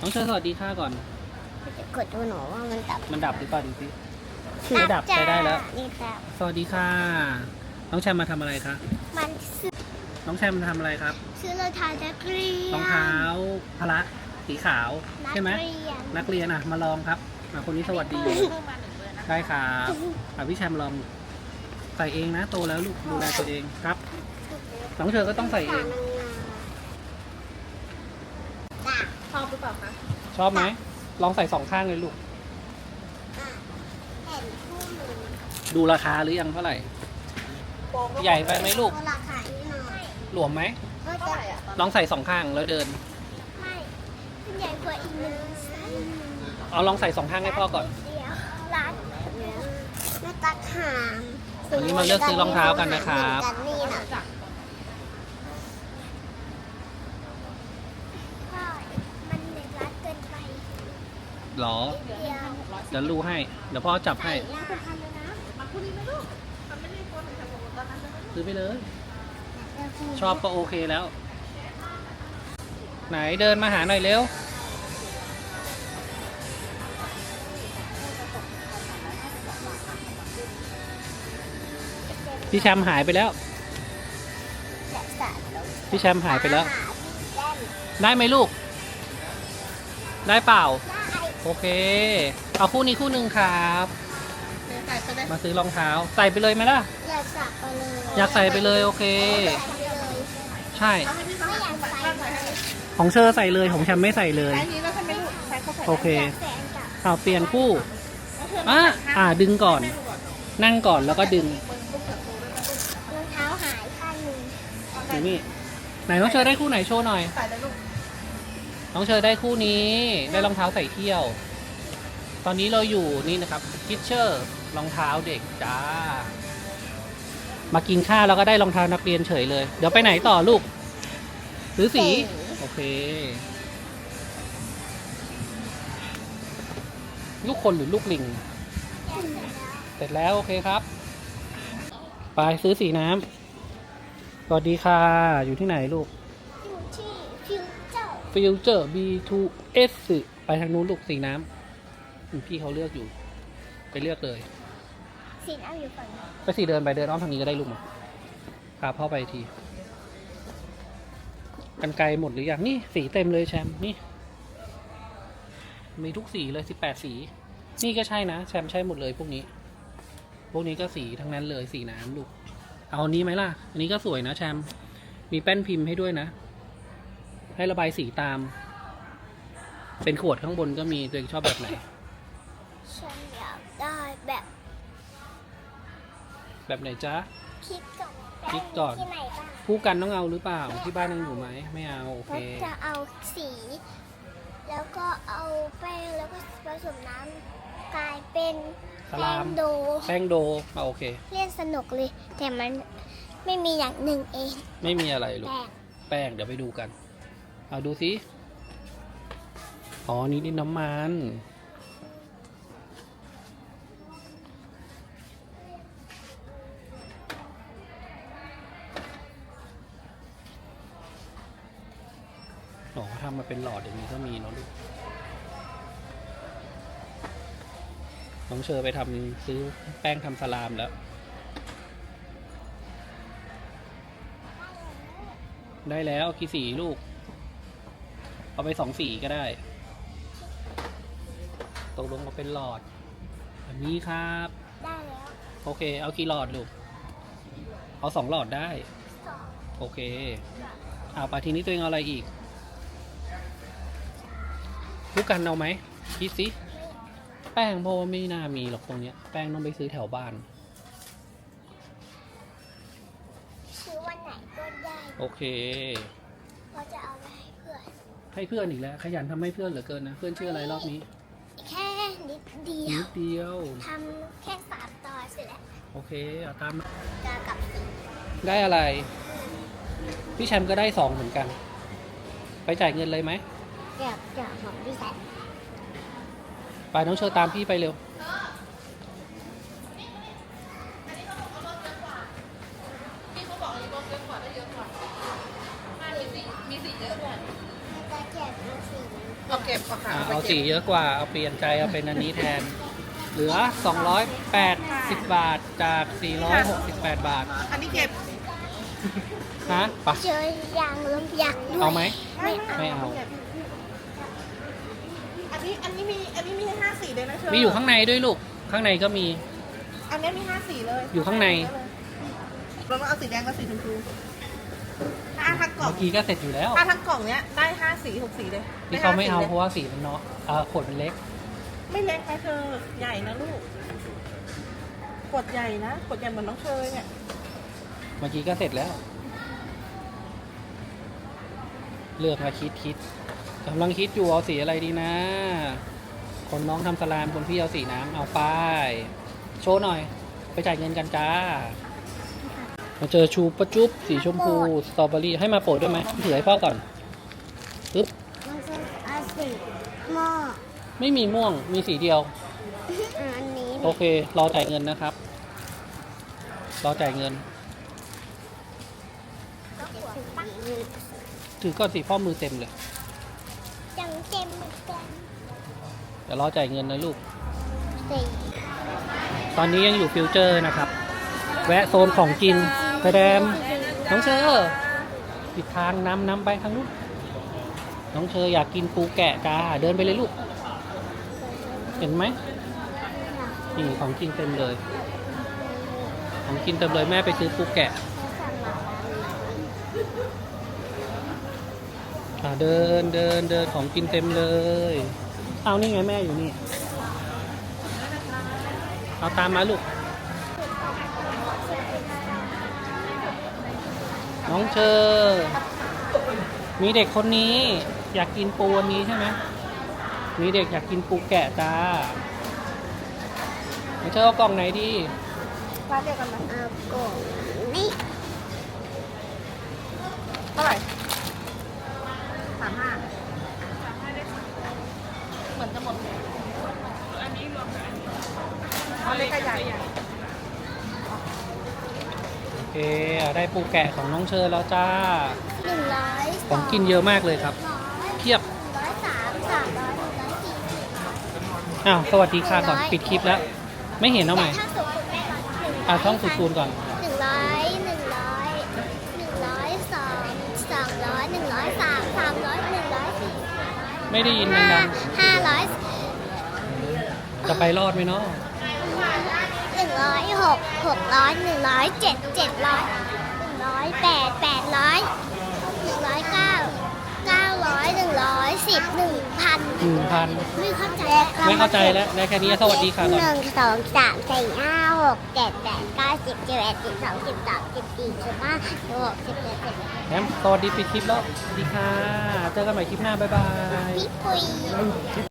น้องเชอสวัสดีค่ะก่อนจะกดดูหนูว่ามันดับมันดับหรือเปล่าดูสิไม่ดับจ้าใช้ได้แล้ว นี่ดับ สวัสดีค่ะ น้องแชมมาทำอะไรคะ มันซื้อน้องแชมมาทำอะไรครับ ซื้อรองเท้านักเรียนรองเท้าพละสีขาวนักใช่ไหม เรียนนักเรียนอะมาลองครับอะคนนี้สวัสดี ได้ครับอะพี่แชมลองใส่เองนะ โตแล้วลูกดูแลตัวเองครับ น้องเชอก็ต้องใส่เอง ชอบหรือเปล่าคะชอบไหม ลองใส่สองข้างเลยลูกเห็นคู่มือดูราคาหรือยังเท่าไหร่ใหญ่ไปไหมลูก ราคานี่หน่อยหลวมไหม ก็เท่าจะไหร่อะตอนลองใส่สองข้างแล้วเดิน ไม่ใหญ่กว่าอีกหนึ่งไซส์เอาลองใส่สองข้างให้พ่อก่อน เดียวร้านแม่ตักหางวันนี้มาเลือกซื้อรองเท้ากันนะครับ เหมือนกันนี่นะ จาก พ่อมันเด็กรัดเกินไป หรอเดียวเดี๋ยวรูให้ เดี๋ยวพ่อจับให้ย่างพันเลยนะมาคู่นี้ไหมลูกมันไม่ได้ตัวถึงจะบอกตอนนั้นเลยซื้อไปเลย ชอบก็โอเคแล้ว ไหนเดินมาหาหน่อยเร็วพี่แชมป์หายไปแล้วแต่สาดลงพี่แชมป์หายไปแล้วหาพี่แก้มได้ไหมลูก ได้เปล่าได้ โอเค เอาคู่นี้คู่หนึ่งครับ เดี๋ยวใส่ไปเลยมาซื้อรองเท้า ใส่ไปเลยไหมล่ะ อยากสักไปเลยอยากใส่ไปเลยโอเคใส่ไปเลยใช่ เอาให้พี่ไม่เขาอยากใส่ใส่ใส่เลยของเชอร์ใส่เลย ของแชมป์ไม่ใส่เลย ใส่นี้แล้วทำไมลูกใส่เข้าใส่โอเค อยากแสนกับเอาเปลี่ยนคู่แล้วเธออะมาใส่ข้างอ่าดึงก่อน นั่งก่อนแล้วก็ดึงรองเท้าหายข้างหนึ่งอยู่นี่ ไหนน้องเชอร์ได้คู่ไหนโชว์หน่อย ใส่เลยลูก น้องเชอร์ได้คู่นี้ได้รองเท้าใส่เที่ยว ตอนนี้เราอยู่นี่นะครับคิชเชอร์รองเท้าเด็กจ้า มากินข้าวแล้วก็ได้รองเท้านักเรียนเฉยเลย เดี๋ยวไปไหนต่อลูกซื้อสี โอเค ลูกคนหรือลูกลิง เสร็จแล้วโอเคครับ ไปซื้อสีน้ำสวัสดีค่ะ อยู่ที่ไหนลูก อยู่ที่ฟิวเจอร์ ฟิลเจอร์ B2S ไปทางนู้นลูกสีน้ำอืมพี่เขาเลือกอยู่ ไปเลือกเลย สีน้ำอยู่ฝั่งนี้ไปสีเดินไปเดินอ้อมทางนี้ก็ได้ลูกมาพาพ่อไปทีกันไกลหมดหรือยังนี่สีเต็มเลยแชมป์นี่ มีทุกสีเลยสิบแปดสี นี่ก็ใช่นะแชมป์ใช่หมดเลยพวกนี้ พวกนี้ก็สีทั้งนั้นเลยสีน้ำลูก เอาอันนี้ไหมล่ะ อันนี้ก็สวยนะแชมป์มีแป้นพิมพ์ให้ด้วยนะ ให้ระบายสีตาม เป็นขวดข้างบนก็มีตัวเองชอบแบบไหน ฉันอยากได้แบบแบบไหนจ๊ะคิดก่อนคิดก่อน ที่ไหนบ้างผู้กันต้องเอาหรือเปล่าที่บ้านยังอยู่ไหมไม่เอาโอเคก็จะเอาสี แล้วก็เอาแป้งแล้วก็ผสมน้ำกลายเป็นสแป้ลามงโด แป้งโดเอาโอเค เล่นสนุกเลย แต่มันไม่มีอย่างหนึ่งเองไม่มีอะไรลูก แป้ง แป้งเดี๋ยวไปดูกัน เอาดูสิอ๋อ นี่ดินน้ำมัน อ๋อเขาทำมาเป็นหลอดอย่างนี้ก็มีเนาะลูก น้องเชอไปทำซื้อแป้งทำสลามแล้ว ได้แล้วกี่สีลูก เอาไปสองสีก็ได้ ตกลงมาเป็นหลอดแบบนี้ครับ ได้แล้วโอเค เอากี่หลอดลูก เอาสองหลอดได้ สองโอเค เอาไปทีนี้ตัวเองเอาอะไรอีก ลูกกันเอาไหมคิดสิ แป้งเพราะว่าไม่น่ามีหรอกตรงเนี้ย แป้งต้องไปซื้อแถวบ้าน ซื้อวันไหนก็ได้ โอเค เราจะเอาไปให้เพื่อน ให้เพื่อนอีกแล้ว ขยันทำให้เพื่อนเหลือเกินนะ เพื่อนชื่ออะไรรอบนี้ แค่นิดเดียนิวดเดียว ทำแค่สามตอนเสร็จแล้วโอเคเอาตามมาจะกลับสีได้อะไร พี่แชมป์ก็ได้สองเหมือนกัน ไปจ่ายเงินเลยไหม เดี๋ยวเดี๋ยวของพี่แซมไปน้องเชอตามพี่ไปเร็วพี่เขาบอกเลยลดเยอะกว่าได้เยอะกว่าบ้านมีสีมีสีเยอะด้วย จะเก็บสีเอาเก็บเอาขาอ่าเอาไปเอาเก็สีบเยอะกว่า เอาเปลี่ยนใจเอาเป็นอันนี้แทน เหลือ 280 บาทจาก 468 บาท อันนี้เก็บฮะปะเจอยางลมยักษ์ด้วยเอาไหม ไม่เอาไม่เอา อันนี้อันนี้มีอันนี้มีให้ห้าสีเลยนะเธอมีอยู่ข้างในด้วยลูก ข้างในก็มี อันนี้มีห้าสีเลยอยู่ข้างใน เราต้องเอาสีแดงกับสีชมพูถ้าทั้ง กล่องเมื่อกี้ก็เสร็จอยู่แล้วถ้าทั้งกล่องเนี้ยได้ห้าสีหกสีเลยที่เขาไม่เอาด้เพห้ราะว่าสีมันเนาะอ่าขวดมันเล็ก ไม่เล็กนะเธอใหญ่นะลูกขวดใหญ่นะขวดใหญ่เหมือนน้องเชยเนี่ยเมื่อกี้ก็เสร็จแล้ว เลือกมาคิดคิดกำลังคิดอยู่เอาสีอะไรดีนะ คนน้องทำสลามคนพี่เอาสีน้ำเอาไปโชว์หน่อย ไปจ่ายเงินกันจ้า มาเจอชูปะจุ๊บสีชมพูสตรอเบอรี่ให้มาโปรดด้วยไหมถือให้พ่อก่อนปึ๊บมันจะเอาสีหม้อไม่มีม่วงมีสีเดียว อันนี้โอเครอจ่ายเงินนะครับรอจ่ายเงิน ถือก่อนสีพ่อมือเต็มเลยจังเต็มเหมือนกันเดี๋ยวรอจ่ายเงินนะลูกสีตอนนี้ยังอยู่ฟิวเจอร์นะครับ แวะโซนของกิน กระแดมน้องเชอร์ปิดทางนำนำไปทางนู้นน้องเชอร์อยากกินปูแกะจ้าเดินไปเลยลูก เห็นไหมนี่ของกินเต็มเลย ของกินเต็มเลยแม่ไปซื้อปูแกะอ่าเดินเดินเดินของกินเต็มเลย เอานี่ไงแม่อยู่นี่ เอาตามมาลูก น้องเชอร์มีเด็กคนนี้ อยากกินปูอันนี้ใช่ไหมมีเด็กอยากกินปูแกะจ้าน้องเชอร์เอากล่องไหนดีร้านเดียวกันไหมเอากล่องนี่เท่าไหร่สามห้าเหมือนจะหมดอันนี้รวมกับอันนี้เอาเล็กกับใหญ่ ได้ปูแกะของน้องเชอร์แล้วจ้าหนึ่งร้อยของกินเยอะมากเลยครับร้อยเทียบร้อยสามสามร้อยหนึ่งร้อยสี่สิบอ้าวสวัสดีค่ะก่อนปิดคลิปแล้ว ไม่เห็นเอาใหม่แต่ถ้าสูงสุดแม่ก่อนหนึ่งอ่าท่องสุดคูณก่อนหนึ่งร้อยหนึ่งร้อยหนึ่งร้อยสองสองร้อยหนึ่งร้อยสามสามร้อยหนึ่งร้อยสี่ไม่ได้ยินห้าดังห้าร้อยๆจะไปรอดไหมเนาะหนึ่งร้อยหก หกร้อยหนึ่งร้อยเจ็ดเจ็ดร้อยหนึ่งร้อยแปดแปดร้อยหนึ่งร้อยเก้าเก้าร้อยหนึ่งร้อยสิบหนึ่งพันหนึ่งพัน ไม่เข้าใจไม่เข้าใจแล้วได้แค่นี้สวัสดีค่ะก่อน หนึ่งสองสามสี่ห้าหกเจ็ดแปดเก้าสิบสิบเอ็ดสิบสองสิบสามสิบสี่สิบห้าสิบหกสิบเจ็ดสิบแปดแอมสวัสดีปิดคลิปแล้วสวัสดีค่ะ เจอกันใหม่คลิปหน้า บ๊ายบาย พี่ปุย